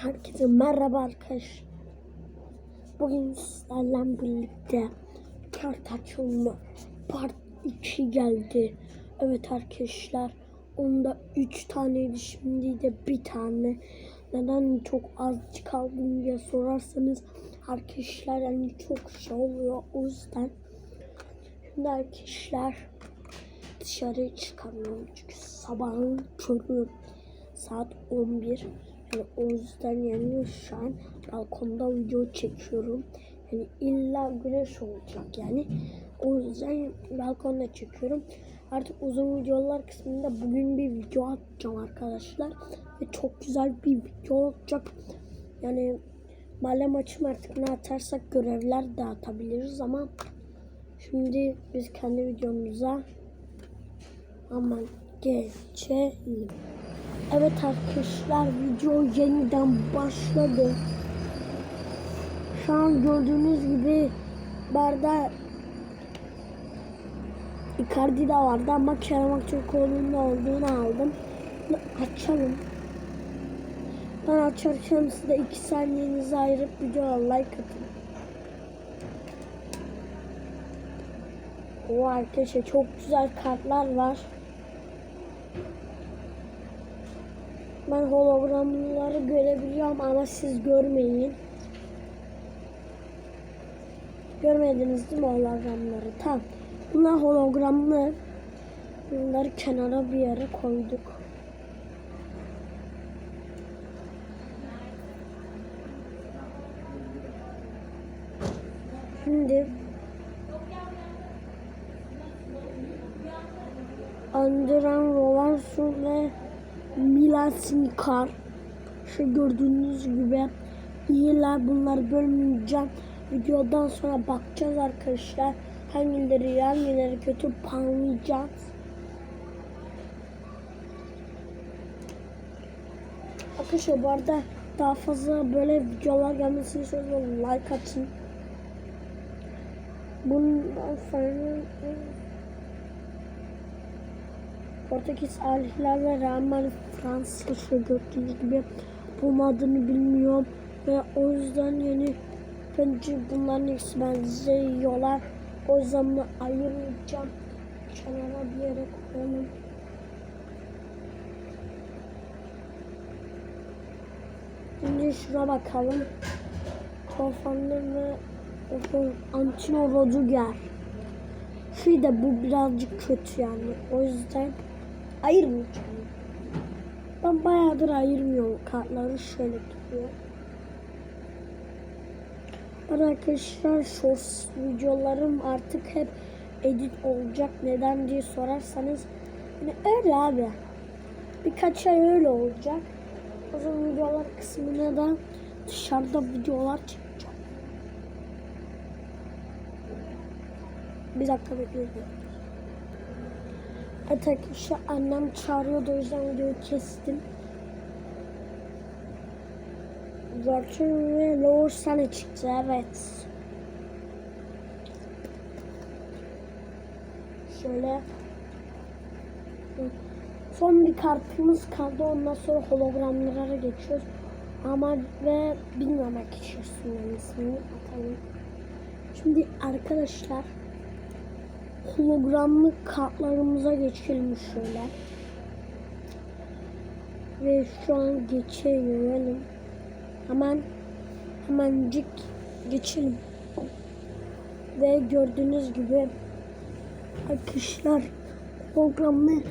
Herkese merhaba arkadaş. Bugün sizlerle birlikte kart part 2 geldi. Evet arkadaşlar. Onda 3 taneydi şimdi de bir tane. Neden çok az kaldım diye sorarsanız arkadaşlar yani çok şey oluyor o yüzden. Şimdi arkadaşlar dışarı çıkamıyorum çünkü sabahın körü saat 11 yani o yüzden yani şu an balkonda video çekiyorum. Yani illa güneş olacak yani. O yüzden balkonda çekiyorum. Artık uzun videolar kısmında bugün bir video atacağım arkadaşlar. Ve çok güzel bir video olacak. Yani mahalle maçım artık ne atarsak görevler de atabiliriz ama şimdi biz kendi videomuza hemen geçelim. Evet arkadaşlar video yeniden başladı. Şu an gördüğünüz gibi barda Icardi de vardı ama Kerem Aktürkoğlu'nun olduğunu aldım. Açalım. Ben açarken size iki saniyenizi ayırıp videoya like atın. O arkadaşlar çok güzel kartlar var. Ben hologramları görebiliyorum ama siz görmeyin. Görmediniz değil mi hologramları? Tamam. Bunlar hologramlı. Bunları kenara bir yere koyduk. Şimdi Andran Rolansu ve Milan Sinikar. Şu gördüğünüz gibi iyiler. Bunları bölmeyeceğim. Videodan sonra bakacağız arkadaşlar. Hangileri iyi, hangileri kötü puanlayacağız. Arkadaşlar bu arada daha fazla böyle videolar gelmesini istiyorsanız like atın. Bundan sonra Portekiz Al ve Real Madrid Fransa şu gördüğünüz gibi bu adını bilmiyorum ve o yüzden yani bence bunların ikisi benziyorlar. O yüzden bunu ayırmayacağım. Kenara bir yere koyalım. Şimdi şuna bakalım. Tofanlı ve Antino Rodriguez. Şey de bu birazcık kötü yani. O yüzden ayırmayacağım. Ben bayağıdır ayırmıyorum kartları şöyle tutuyor. Arkadaşlar shorts videolarım artık hep edit olacak. Neden diye sorarsanız yani öyle abi. Birkaç ay öyle olacak. Uzun videolar kısmına da dışarıda videolar çekeceğim. Bir dakika bekleyin. Evet arkadaşlar annem çağırıyordu o yüzden videoyu kestim. Virtue ve Lower Sun'a çıktı evet. Şöyle. Son bir kartımız kaldı ondan sonra hologramlara geçiyoruz. Ama ve bilmemek için ismini atalım. Şimdi arkadaşlar hologramlı kartlarımıza geçelim şöyle. Ve şu an geçelim. Hemen hemencik geçelim. Ve gördüğünüz gibi arkadaşlar programlı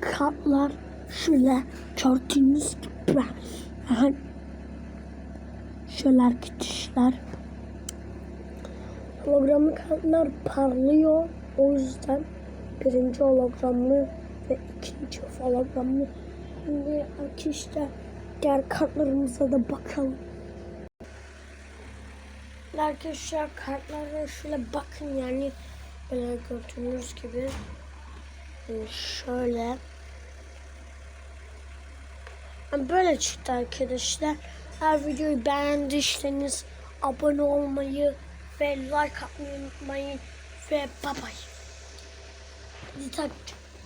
kartlar şöyle gördüğünüz gibi şöyle arkadaşlar hologramlı kartlar parlıyor o yüzden birinci hologramlı ve ikinci hologramlı şimdi arkadaşlar diğer kartlarımıza da bakalım. Arkadaşlar kartlara şöyle bakın yani böyle gördüğünüz gibi şöyle yani böyle çıktı arkadaşlar. Her videoyu beğendiyseniz abone olmayı ve like atmayı unutmayın ve bye bye. Takip